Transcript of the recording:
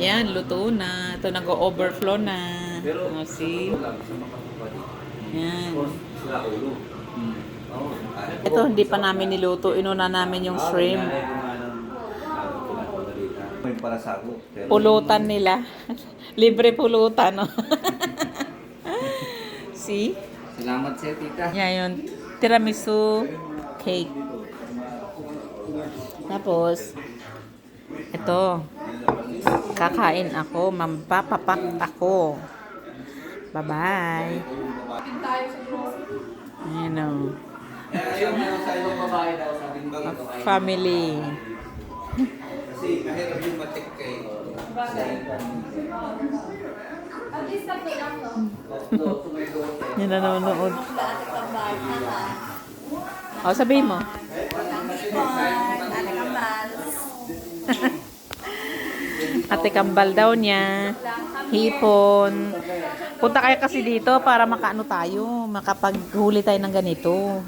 Yan, luto na. Ito nag-overflow na. Oh, see? Yan. Ito, hindi pa namin niluto. Inuna namin yung shrimp. Sa ako. Pero- Pulutan nila. Libre pulutan, no? see? Salamat sa'yo, tita. Yan yung tiramisu cake. Tapos, ito, kakain ako, mampapapak ako. Bye-bye. Ni A family. Kasi mahirap yung matik kay At least tatlo lang, no? Yan nanonood. O, sabihin mo. Ate Kambal daw niya. Hipon. Punta kayo kasi dito para makaano tayo. Makapaghuli tayo ng ganito.